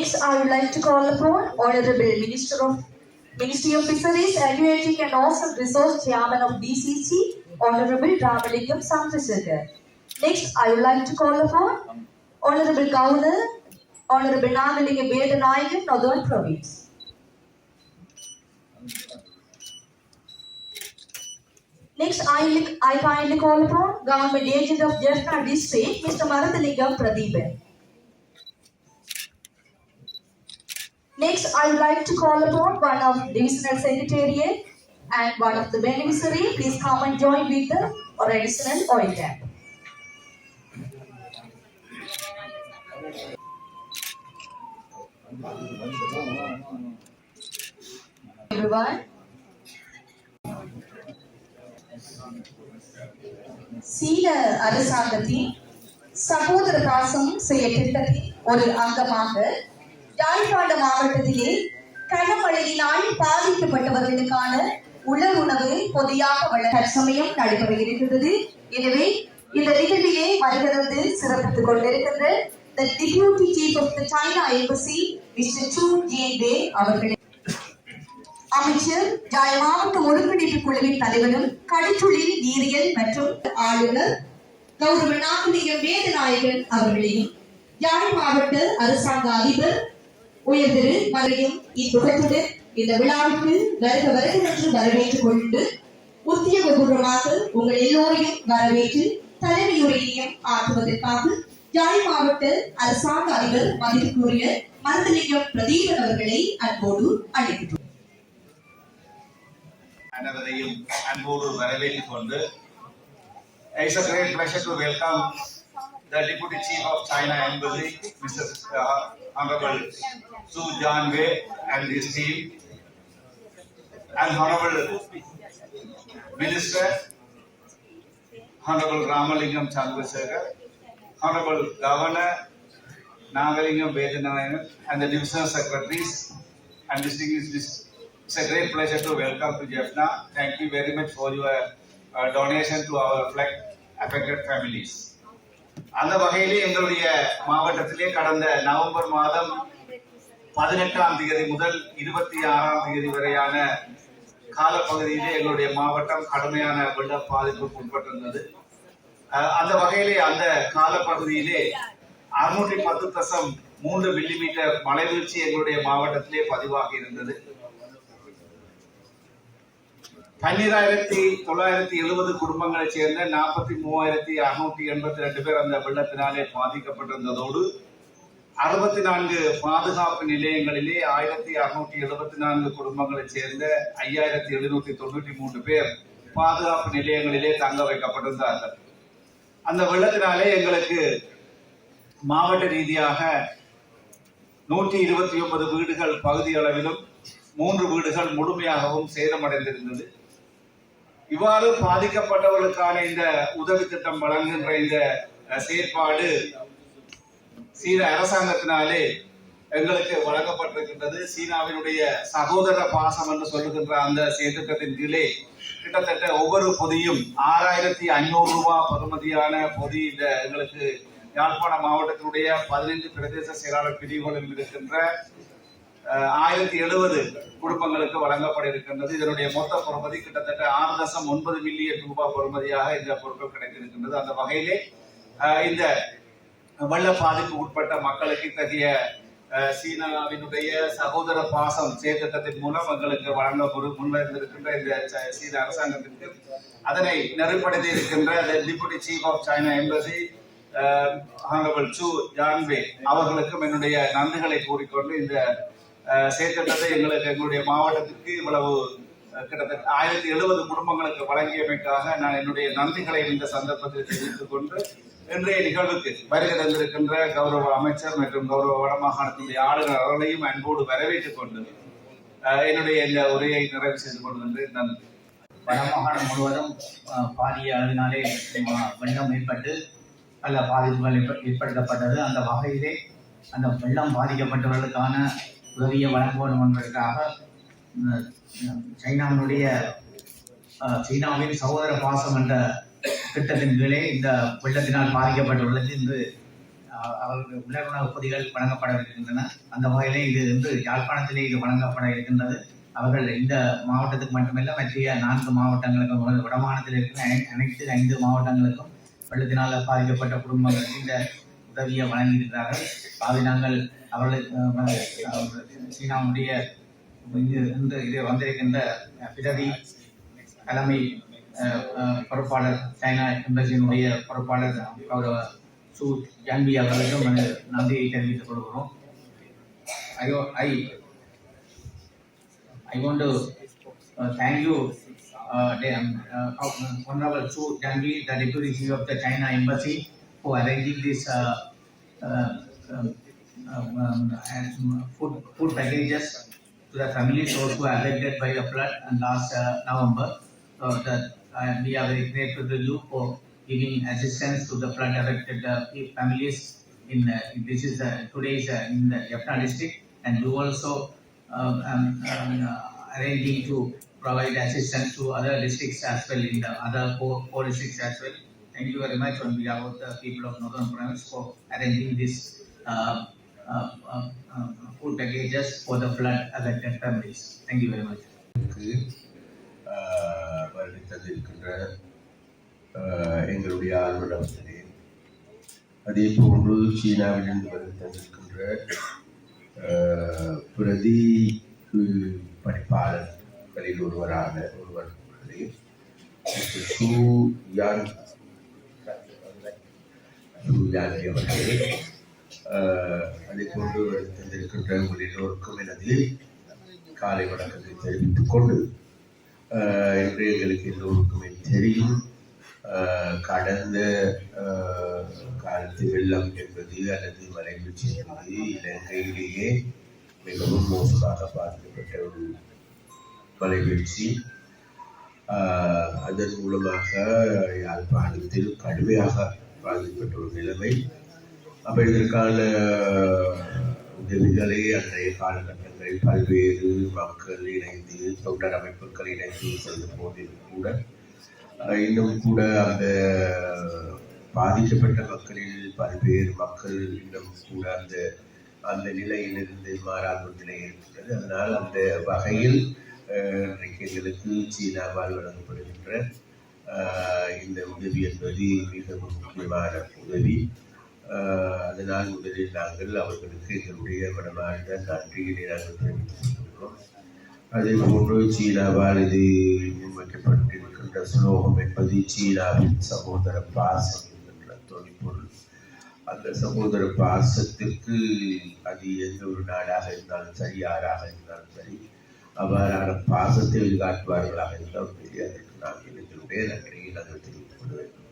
Next, I would like to call upon Honorable Minister of Ministry of Fisheries, Aquatic and Ocean Resource Chairman of DCC, Honorable Ramalingam Chandrasekhar. Next, I would like to call upon Honorable Governor, Honorable Namalingam Vedanayagan, Northern Province. Next, I, I kindly call upon Government Agent of Jaffna District, Mr. Marathalingam Pradeepan. Next, I would like to call upon one of Divisional Secretariat and one of the beneficiary. Please come and join with the or additional oil tank. Everyone. சீன அரசாங்கத்தின் சகோதர பாசம் செய்ய திட்டத்தின் ஒரு அங்கமாக யாழ்ப்பாண மாவட்டத்திலே கனமழையினால் பாதிக்கப்பட்டவர்களுக்கான உலர் உணவு பொதியாக வழங்க சமயம் நடைபெற இருக்கிறது எனவே இந்த நிகழ்விலே வருகிறது சிறப்பித்துக் கொண்டிருக்கின்ற the deputy chief of the China embassy Mr. Chu Jianwei அவர்களே அமைச்சர் மாவட்ட ஒருங்கிணைப்பு குழுவின் தலைவரும் கடிச்சொழில் நீரியல் மற்றும் ஆளுநர் கௌரவ நாகலிங்கம் வேதநாயகன் அவர்களையும் யாழ் மாவட்ட அரசாங்க அதிபர் உயர்திரு மலையும் இத்துகத்துடன் இந்த விழாவிற்கு வருக வருக என்று வரவேற்றுக் கொண்டு உத்தியோகபூர்வமாக உங்கள் எல்லோரையும் வரவேற்று தலைமையுரையையும் ஆற்றுவதற்காக யாழ் மாவட்ட அரசாங்க அதிபர் மதிப்புக்குரிய மருந்தலிங்கம் பிரதீபன் அவர்களை அன்போடு அழைக்கிறோம் அனைவரையும் அன்போடு வரவேற்றுக் கொண்டு It's a great pleasure to welcome the Deputy Chief of China Embassy, Mr. uh, Honorable Su Janwei and his team, and Honorable Minister, Honorable Ramalingam Chandrasekhar, Honorable Governor Nagalingam Vedanayan, and the divisional secretaries and distinguished vis- It's a great pleasure to welcome to Jaffna. Thank you very much for your uh, donation to our flood affected families. அந்த வகையிலே எங்களுடைய மாவட்டத்திலே கடந்த November மாதம் பதினெட்டாம் தேதி முதல் இருபத்தி ஆறாம் தேதி வரையான காலப்பகுதியிலே எங்களுடைய மாவட்டம் கடுமையான வெள்ள பாதிப்புக்கு உட்பட்டிருந்தது அந்த வகையிலே அந்த காலப்பகுதியிலே அறுநூற்றி பத்து தசம் மூன்று மில்லிமீட்டர் மழை வீழ்ச்சி எங்களுடைய மாவட்டத்திலே பதிவாகி இருந்தது. பன்னிராயிரத்தி தொள்ளாயிரத்தி எழுபது குடும்பங்களைச் சேர்ந்த நாற்பத்தி மூவாயிரத்தி அறுநூற்றி எண்பத்தி ரெண்டு பேர் அந்த வெள்ளத்தினாலே பாதிக்கப்பட்டிருந்ததோடு அறுபத்தி நான்கு பாதுகாப்பு நிலையங்களிலே ஆயிரத்தி அறுநூற்றி எழுபத்தி நான்கு குடும்பங்களைச் சேர்ந்த ஐயாயிரத்தி எழுநூற்றி தொண்ணூற்றி மூன்று பேர் பாதுகாப்பு நிலையங்களிலே தங்க வைக்கப்பட்டிருந்தார்கள். அந்த வெள்ளத்தினாலே எங்களுக்கு மாவட்ட ரீதியாக நூற்றி இருபத்தி ஒன்பது வீடுகள் பகுதி அளவிலும் மூன்று வீடுகள் முழுமையாகவும் சேதமடைந்திருந்தது. இவ்வாறு பாதிக்கப்பட்டவர்களுக்கான இந்த உதவி திட்டம் வழங்குகின்ற இந்த செயற்பாடு சீன அரசாங்கத்தினாலே எங்களுக்கு வழங்கப்பட்டிருக்கின்றது சீனாவினுடைய சகோதர பாசம் என்று சொல்லுகின்ற அந்த செயற்திட்டத்தின் கீழே கிட்டத்தட்ட ஒவ்வொரு பொதியும் ஆறாயிரத்தி ஐநூறு ரூபாய் பெறுமதியான பொதி இந்த எங்களுக்கு யாழ்ப்பாண மாவட்டத்தினுடைய பதினைந்து பிரதேச செயலாளர் பிரிவுகளில் இருக்கின்ற ஆயிரத்தி எழுபது குடும்பங்களுக்கு வழங்கப்பட இருக்கின்றது இதனுடைய மொத்த பொறுமதி கிட்டத்தட்ட ஆறு தசம் ஒன்பது மில்லியன் ரூபாய் பொறுமதியாக இந்த பொருட்கள் கிடைத்திருக்கின்றது. அந்த வகையிலே இந்த வெள்ள பாதிப்பு உட்பட்ட மக்களுக்கு இத்தகைய சீனாவினுடைய சகோதர பாசம் செயற்திட்டத்தின் மூலம் எங்களுக்கு வழங்க ஒரு முன்வந்திருக்கின்ற இந்த சீன அரசாங்கத்திற்கு அதனை நெருப்படுத்தி இருக்கின்ற deputy chief of China embassy honourable Su Janvi அவர்களுக்கும் என்னுடைய நன்றிகளை கூறிக்கொண்டு இந்த அஹ், செயற்திட்டத்தை எங்களுக்கு எங்களுடைய மாவட்டத்திற்கு இவ்வளவு கிட்டத்தட்ட ஆயிரத்தி எழுபது குடும்பங்களுக்கு வழங்கியமைக்காக நான் என்னுடைய நன்றிகளை இந்த சந்தர்ப்பத்தில் தெரிவித்துக் கொண்டு இன்றைய நிகழ்வுக்கு வருகை தந்திருக்கின்ற கௌரவ அமைச்சர் மற்றும் கௌரவ வடமாகாணத்தினுடைய ஆளுநர் அவர்களையும் அன்போடு வரவேற்றுக் கொண்டு என்னுடைய இந்த உரையை நிறைவு செய்து கொண்டு வந்து நன்றி வடமாகாணம் முழுவதும் பாரிய அளவினாலே வெள்ளம் ஏற்பட்டு பல பாதிப்புகள் ஏற்படுத்தப்பட்டது. அந்த வகையிலே அந்த வெள்ளம் பாதிக்கப்பட்டவர்களுக்கான உதவியை வழங்க வேண்டும் என்பதற்காக சைனாவினுடைய சீனாவின் சகோதர பாசம் என்ற திட்டத்தின் கீழே இந்த வெள்ளத்தினால் பாதிக்கப்பட்டுள்ளது இன்று அவர்கள் அவர்களுக்கு உலருணவு பொதிகள் வழங்கப்பட இருக்கின்றன. அந்த வகையிலே இது வந்து யாழ்ப்பாணத்திலே இது வழங்கப்பட இருக்கின்றது. அவர்கள் இந்த மாவட்டத்துக்கு மட்டுமல்ல மற்ற நான்கு மாவட்டங்களுக்கும் வட- வடமாநிலத்தில் இருக்கிற அனை- அனைத்து ஐந்து மாவட்டங்களுக்கும் வெள்ளத்தினால் பாதிக்கப்பட்ட குடும்பங்களுக்கு இந்த உதவியை வழங்கியிருக்கிறார்கள். அதை நாங்கள் அவர்களுக்கு சீனாவுடைய இந்த இது வந்திருக்கின்ற பிறவி தலைமை பொறுப்பாளர் சைனா எம்பசியினுடைய பொறுப்பாளர் கௌரவ சு ஜான்பி அவர்களுக்கும் எனது நன்றியை தெரிவித்துக் கொள்கிறோம் ஐயோ ஐ I want to uh, thank you, uh, the, um, uh, Honorable Su Janvi, the Deputy Chief of the China Embassy, for arranging this uh, uh, um, um, um, and food, food packages to the families those who are affected by the flood and last uh, November. So that uh, we are very grateful to you for giving assistance to the flood affected uh, families. In uh, this is uh, today's uh, in the Jaffna district, and you also um, um, um, uh, arranging to provide assistance to other districts as well in the other four, four districts as well. Thank you very much on behalf of the people of Northern Province for arranging this uh, uh, uh, uh, food packages for the flood affected families. Thank you very much. க்கு, ஆஹ், இருக்கின்ற எங்களுடைய ஆளுநரே அதே போன்று சீனாவிலிருந்து வருகை தந்திருக்கின்ற பிரதி படிப்பாளர்களில் பணிப்பாளர்களில் ஒருவரான ஒருவர் அவர்களே, அதை கொண்டு தந்திருக்கின்ற உங்கள் எல்லோருக்கும் எனது காலை வணக்கத்தை தெரிவித்துக் கொண்டு என்று எங்களுக்கு எல்லோருக்குமே தெரியும். கடந்த காலத்து வெள்ளம் என்பது அல்லது மலைவீழ்ச்சி என்பது இலங்கையிலேயே மிகவும் மோசமாக பாதிக்கப்பட்ட ஒரு மலைவீழ்ச்சி. அதன் மூலமாக யாழ்ப்பாணத்தில் கடுமையாக பாதிக்கப்பட்ட ஒரு நிலைமை. அப்போ இதற்கான உதவிகளை அன்றைய நாடுகளில் பல்வேறு மக்கள் இணைந்து தொண்டர் அமைப்புகள் இணைந்து செய்த போதிலும் கூட இன்னும் கூட அந்த பாதிக்கப்பட்ட மக்களில் பல்வேறு மக்கள் இன்னும் கூட அந்த அந்த நிலையிலிருந்து மாறாத நிலை இருக்கிறது அதனால் அந்த வகையில் இன்றைக்கு எங்களுக்கு சீனாவால் வழங்கப்படுகின்ற இந்த உதவி என்பது மிகவும் முக்கியமான உதவி. அதனால் முதலில் நாங்கள் அவர்களுக்கு எங்களுடைய மனமார்ந்த நன்றியினை நாங்கள் தெரிவித்துக்கொள்கிறோம். அதே போன்று சீனாவால் இது முன்வைக்கப்பட்டிருக்கின்ற ஸ்லோகம் என்பது சீனாவின் சகோதர பாசம் என்கின்ற தொழிற்பொருள் அந்த சகோதர பாசத்திற்கு அது எந்த ஒரு நாடாக இருந்தாலும் சரி யாராக இருந்தாலும் சரி அவ்வாறான பாசத்தை காட்டுவார்களாக இருந்தால் உண்மையிலே அதற்கு நாங்கள் எங்களுடைய நன்றியை நாங்கள் தெரிவித்துக் கொள்ள வேண்டும்.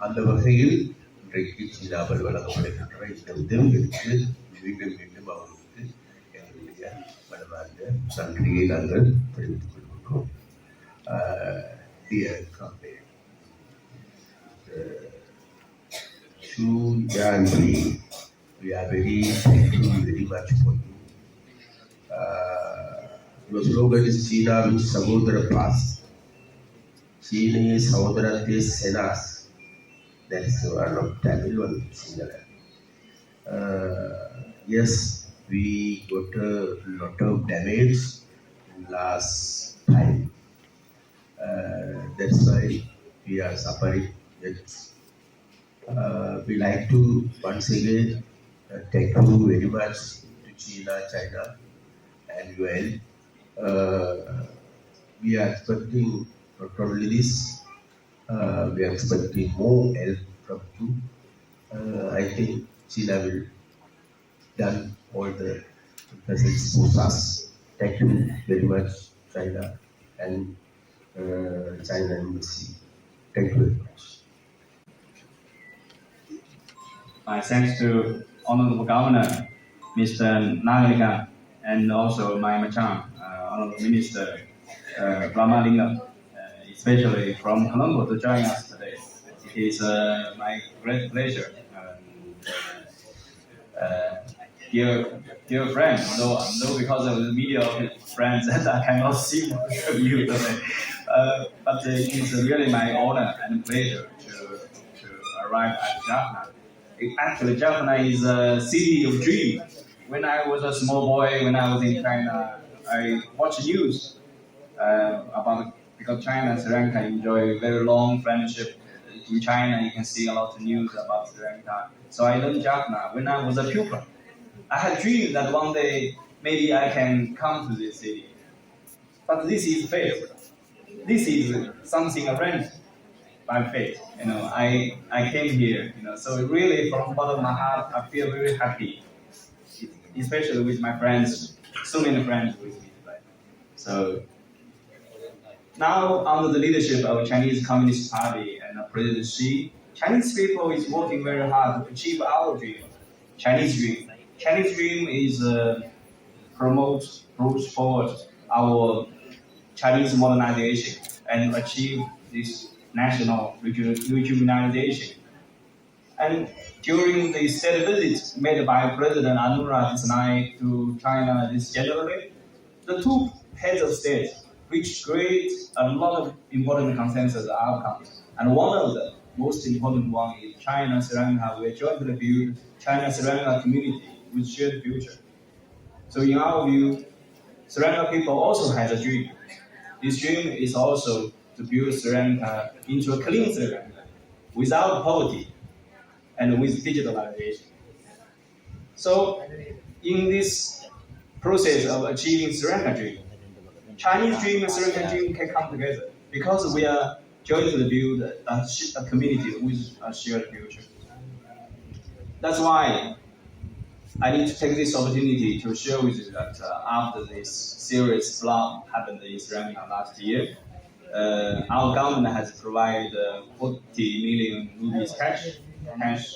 அந்த வகையில் இன்றைக்கு சீனாவில் வழங்கப்படுகின்ற இந்த உதவிகளுக்கு மீண்டும் மீண்டும் அவர்களுக்கு எங்களுடைய மனமார்ந்த நன்றியை நாங்கள் தெரிவித்துக் கொள்கின்றோம் ஆஹ் dear company, Shu Yanji, we are very thankful very much for you. Uh, your slogan is China with Samudra Pass. சீனையை சகோதரத்தை செனாஸ் that is one of Tamil. Uh, yes, we got a lot of damage last time. Uh, that's why we are suffering. Uh, we like to once again uh, thank you very much to China, China, and UN. Uh, we are expecting not only this, uh, we are expecting more help from you. Uh, I think China will done all the facilities for us. Thank you very much, China and uh, China Embassy. Thank you very much. My thanks to Honorable Governor, Mr. Nagalika, and also my Machan, uh, Honorable Minister uh, uh, especially from Colombo to join us today. It is uh, my great pleasure. Um, uh, dear, dear friend, although, although because of the media friends that I cannot see you today, uh, but uh, it's really my honor and pleasure to, to arrive at Jaffna Actually, Jaffna is a city of dream. When I was a small boy, when I was in China, I watched news uh, about because China and Sri Lanka enjoy very long friendship. In China, you can see a lot of news about Sri Lanka. So I learned Jaffna when I was a pupil. I had dreamed that one day maybe I can come to this city. But this is fate. This is something arranged by fate. You know, I I came here. You know, so really from the bottom of my heart, I feel very happy, especially with my friends. So many friends with me today. So now under the leadership of Chinese Communist Party and President Xi, Chinese people is working very hard to achieve our dream, Chinese dream. Chinese dream is uh, promote, push forward our Chinese modernization and achieve this national reju- rejuvenation. And during the state visit made by President Anura Disney to China this January, the two heads of state reached great a lot of important consensus outcomes. And one of the most important one is China Lanka will jointly build China Sri Lanka community with shared future. So in our view, Sri Lanka people also has a dream. This dream is also to build Sri Lanka into a clean Sri Lanka without poverty and with digitalization. So in this process of achieving Sri Lanka dream, Chinese dream and Lankan dream can come together because we are jointly build a, a community with a shared future. That's why I need to take this opportunity to share with you that uh, after this serious flood happened in Sri Lanka last year, uh, our government has provided uh, 40 million rupees cash, cash,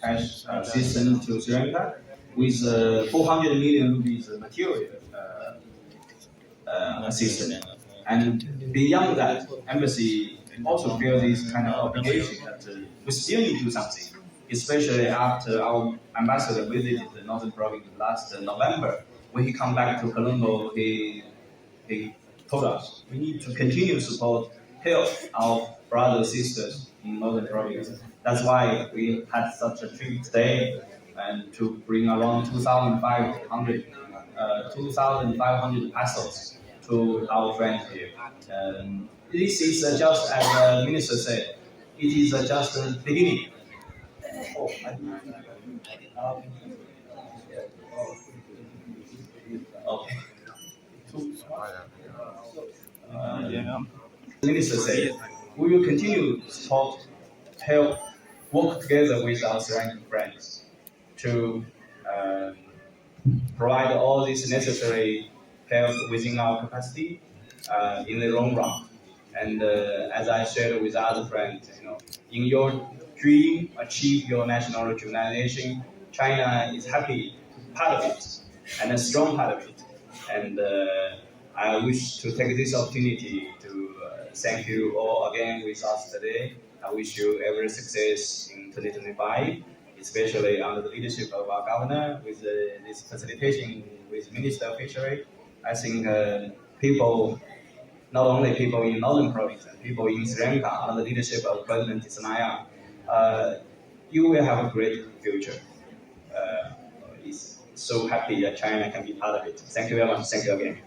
cash uh, assistance to Sri Lanka with uh, 400 million rupees material uh, assistance. And beyond that, embassy also feel this kind of obligation that uh, we still need to do something, especially after our ambassador visited the northern province last November. When he come back to Colombo, he he told us we need to continue to support help our brothers sisters in northern province. That's why we had such a trip today and to bring around 2,500 uh, 2,500 pesos to our friends here. Um, this is uh, just as the minister said, it is uh, just the beginning. Oh, um, okay. Uh, the minister said, we will continue to support, help, work together with our surrounding friends to uh, provide all this necessary help within our capacity uh, in the long run. And uh, as I shared with other friends, you know, in your dream, achieve your national rejuvenation, China is happy part of it and a strong part of it. And uh, I wish to take this opportunity to uh, thank you all again with us today. I wish you every success in 2025, especially under the leadership of our governor with uh, this facilitation with Minister of Fishery. I think uh, people, not only people in Northern Province, people in Sri Lanka under the leadership of President Tisnaya, uh, you will have a great future. Uh, is so happy that China can be part of it. Thank you very much. Thank you again.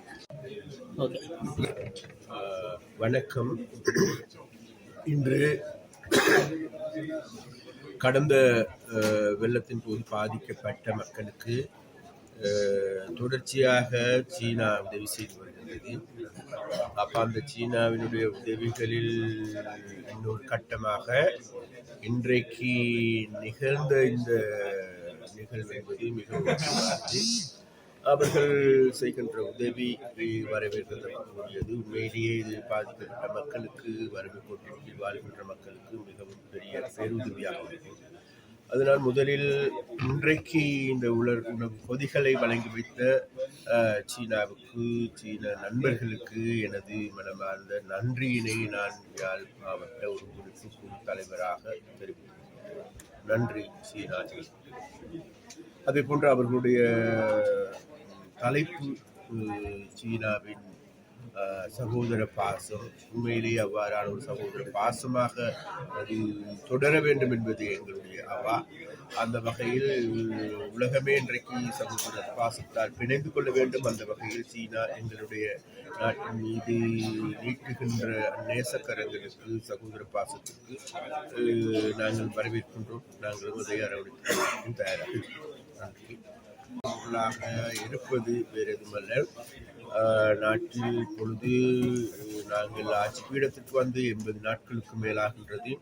ஆஹ் வணக்கம் இன்று கடந்த வெள்ளத்தின் போது பாதிக்கப்பட்ட மக்களுக்கு தொடர்ச்சியாக சீனா உதவி செய்து வருகின்றது அப்போ அந்த சீனாவினுடைய உதவிகளில் இன்னொரு கட்டமாக இன்றைக்கு நிகழ்ந்த இந்த நிகழ்வு என்பது மிகவும் அவர்கள் செய்கின்ற உதவி வரவேற்கக்கூடியது உண்மையிலேயே இது பாதிக்கப்பட்ட மக்களுக்கு வறுமை கோட்டில் வாழ்கின்ற மக்களுக்கு மிகவும் பெரிய பேருதவியாக இருக்கும் அதனால் முதலில் இன்றைக்கு இந்த உலர் உணவு பொதிகளை வழங்கி வைத்த சீனாவுக்கு சீன நண்பர்களுக்கு எனது மனமார்ந்த நன்றியினை நான் யாழ் மாவட்ட ஒரு குறிப்பு குழு தலைவராக தெரிவித்துள்ளேன் நன்றி சீனாஜி. அதே போன்று அவர்களுடைய தலைப்பு சீனாவின் சகோதர பாசம். உண்மையிலேயே அவ்வாறான ஒரு சகோதர பாசமாக அது தொடர வேண்டும் என்பது எங்களுடைய அவா. அந்த வகையில் உலகமே இன்றைக்கு சகோதர பாசத்தால் பிணைந்து கொள்ள வேண்டும். அந்த வகையில் சீனா எங்களுடைய நாட்டின் மீது நீட்டுகின்ற நேசக்கரங்களுக்கு சகோதர பாசத்திற்கு நாங்கள் வரவேற்கின்றோம். நாங்கள் உதய அரவணைத்து தயாராக நன்றி. பொருளாக இருப்பது வேறு எதுமல்ல நாட்டில் பொழுது நாங்கள் ஆட்சி பீடத்திற்கு வந்து எண்பது நாட்களுக்கு மேலாகின்றது.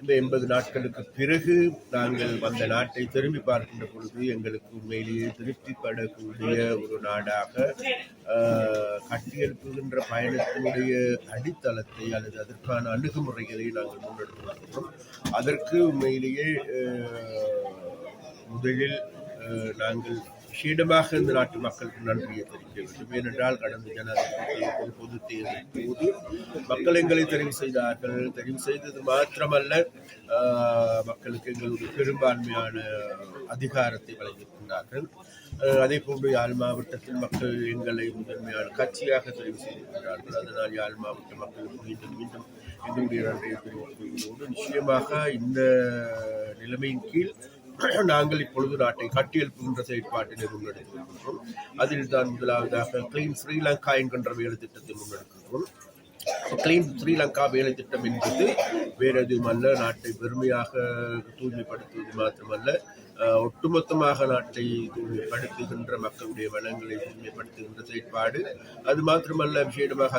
இந்த எண்பது நாட்களுக்கு பிறகு நாங்கள் வந்த நாட்டை திரும்பி பார்க்கின்ற பொழுது எங்களுக்கு உண்மையிலேயே திருப்திப்படக்கூடிய ஒரு நாடாக கட்டியெழுப்புகின்ற பயணத்தினுடைய அடித்தளத்தை அல்லது அதற்கான அணுகுமுறைகளை நாங்கள் முன்னெடுத்துள்ளோம் அதற்கு உண்மையிலேயே முதலில் நாங்கள் விஷேடமாக இந்த நாட்டு மக்களுக்கு நன்றியை தெரிவிக்க வேண்டும். ஏனென்றால் கடந்த ஜனாதிபதி பொது தேர்தல் போது மக்கள் எங்களை தெரிவு செய்தார்கள். தெரிவு செய்தது மாத்திரமல்ல மக்களுக்கு எங்களுடைய பெரும்பான்மையான அதிகாரத்தை வழங்கியிருக்கிறார்கள். அதே போன்று யாழ் மாவட்டத்தில் மக்கள் எங்களை முதன்மையான கட்சியாக தெரிவு செய்திருக்கிறார்கள். அதனால் யாழ் மாவட்ட மக்களுக்கு மீண்டும் மீண்டும் எங்களுடைய நன்றியை தெரிவித்துக் கொள்வதோடு நிச்சயமாக இந்த நிலைமையின் கீழ் நாங்கள் இப்பொழுது நாட்டை கட்டியெழுப்புகின்ற செயற்பாட்டினை முன்னெடுத்து அதில் தான் முதலாவதாக கிளீன் ஸ்ரீலங்கா என்கின்ற வேலை திட்டத்தை முன்னெடுக்கின்றோம். கிளீன் ஸ்ரீலங்கா வேலை திட்டம் என்பது வேற எதுவுமல்ல நாட்டை பெருமையாக தூய்மைப்படுத்துவது மாத்திரமல்ல ஒட்டுமொத்தமாக நாட்டை தூய்மைப்படுத்துகின்ற மக்களுடைய வளங்களை தூய்மைப்படுத்துகின்ற செயற்பாடு. அது மாத்திரமல்ல விசேடமாக